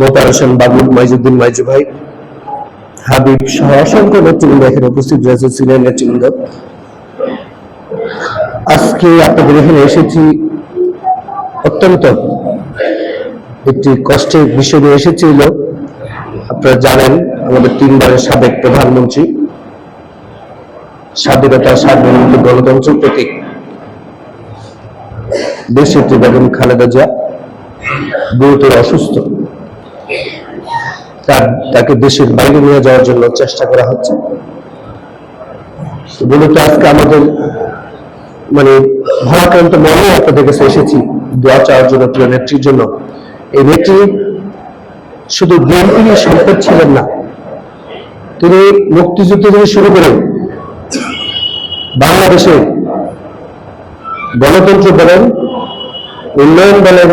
মোতার হোসেন বাবু মাইজুদ্দিন মাইজু ভাই, হাবিব সহ অসংখ্য নেতৃবৃন্দ এখানে উপস্থিত রয়েছে সিনিয়র নেতৃবৃন্দ। আজকে আপনাদের এখানে এসেছি, অত্যন্ত একটি কষ্টের বিষয় নিয়ে এসেছিল। আপনারা জানেন, আমাদের তিনবারের সাবেক প্রধানমন্ত্রী, স্বাধীনতা সার্বভৌমত্ব গণতন্ত্রের প্রতীক দেশের বেগম খালেদা জিয়া, গুরুতর অসুস্থ। তাকে দেশের বাইরে নিয়ে যাওয়ার জন্য চেষ্টা করা হচ্ছে। মূলত আজকে আমাদের মানে ভারাক্রান্ত মনে আপনাদের কাছে এসেছি। দোয়া চাওয়ার জন্য, প্রিয় নেত্রীর জন্য। এই নেত্রী শুধু বিএনপির সম্পদ ছিলেন না, তিনি মুক্তিযুদ্ধ থেকে শুরু করে বাংলাদেশে গণতন্ত্র বলেন, উন্নয়ন বলেন,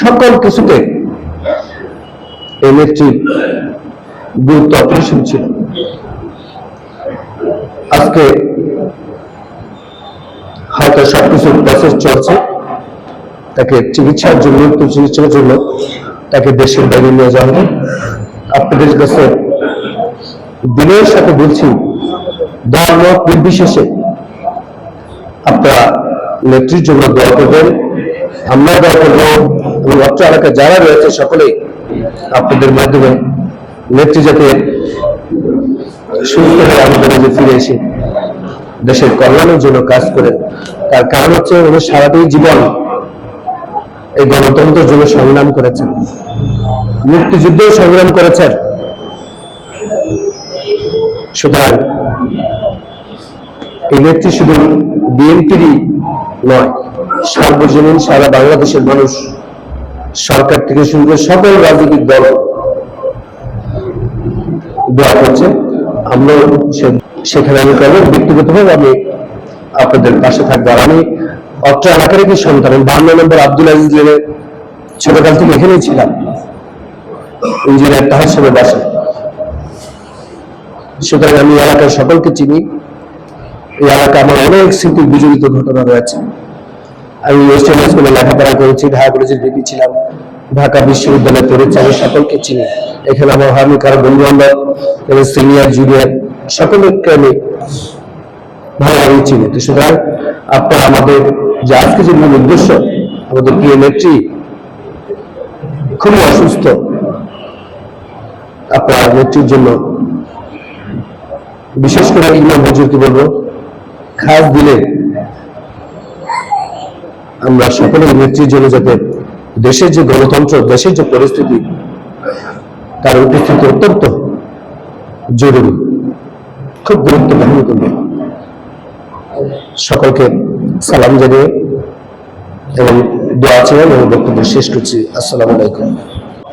সকল কিছুতে এই গুরুত্ব অপরিসীম ছিল। আজকে হয়তো সবকিছু প্রসেস চলছে। তাকে চিকিৎসার জন্য চিকিৎসার জন্য তাকে দেশের বাইরে নিয়ে যাওয়া হবে। আপনাদের কাছে দিনের সাথে বলছি, ধর্ম নির্বিশেষে আপনারা নেত্রীর জন্য দোয়া করবেন। আমরা দোয়া করব এবং অত্র এলাকায় যারা রয়েছে সকলেই আপনাদের মাধ্যমে নেত্রী যাতে সুস্থ হয়ে আমাদের মাঝে ফিরে এসে দেশের কল্যাণের জন্য কাজ করেন তার কারণ হচ্ছে উনি সারাটি জীবন এই গণতন্ত্রের জন্য সংগ্রাম করেছেন। মুক্তিযুদ্ধেও সংগ্রাম করেছেন। সুতরাং এই নেত্রী শুধু বিএনপিরই নয়, সার্বজনীন সারা বাংলাদেশের মানুষ সরকার থেকে শুরু করে সকল রাজনৈতিক দল দোয়া করছে। আমরা সেখানে আমি করব। ব্যক্তিগতভাবে আমি আপনাদের পাশে থাকব। আর আমি অত্র এলাকার একটি সন্তান বান্ন নম্বর আব্দুল আজিজ ছোটকাল থেকে এখানেই ছিলাম। ইঞ্জিনিয়ার তাহার সাথে বাসা। সুতরাং আমি এলাকার সকলকে চিনি। এই এলাকা আমার অনেক স্মৃতি বিজড়িত ঘটনা রয়েছে। আমি ওয়েস্টার্ন স্কুলে লেখাপড়া করেছি, ঢাকা কলেজের ভিপি ছিলাম, ঢাকা বিশ্ববিদ্যালয়ে পড়েছি আমি সকলকে চিনি। এখানে আমার আমি কারও বন্ধু বান্ধব এবং সিনিয়র জুনিয়র সকলকে আমি ভালোভাবে চিনি। তো সুতরাং আপনারা আমাদের যে আজকে যে মূল উদ্দেশ্য, আমাদের প্রিয় নেত্রী খুবই অসুস্থ, আপনার নেত্রীর জন্য বিশেষ করে ইমাম হুজুরকে বলব? খাস দিলে আমরা সকলে নেত্রীর জন্য যাতে দেশের যে গণতন্ত্র, দেশের যে পরিস্থিতি, তার উপস্থিতি অত্যন্ত জরুরি, খুব গুরুত্বপূর্ণ সকলকে সালাম জানিয়ে এবং দোয়া চেয়ে এবং বক্তব্য শেষ করছি। আসসালামু আলাইকুম।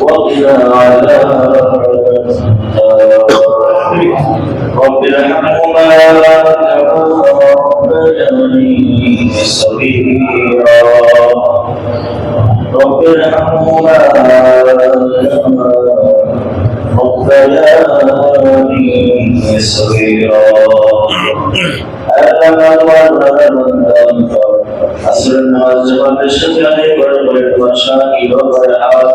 وقنا عذاب رب ارحمهما ربياني صغيرا رب ارحمهما كما ربياني صغيرا ألم أسرنا زمان شجعني بربر مشاكل وبرحات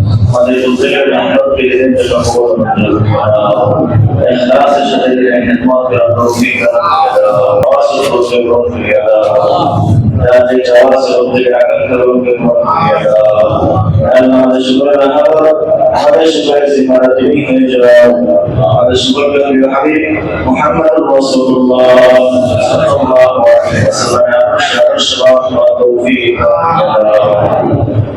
اخلاص شهد الحكمات بربك واصل رسولك يا ذاتي جواز ربك على ربك أنا شكرا هذا هذا شكرا زمارة دينك جواب هذا شكرا يا حبيب محمد رسول الله صلى الله عليه وسلم شكرا شكرا توفيقا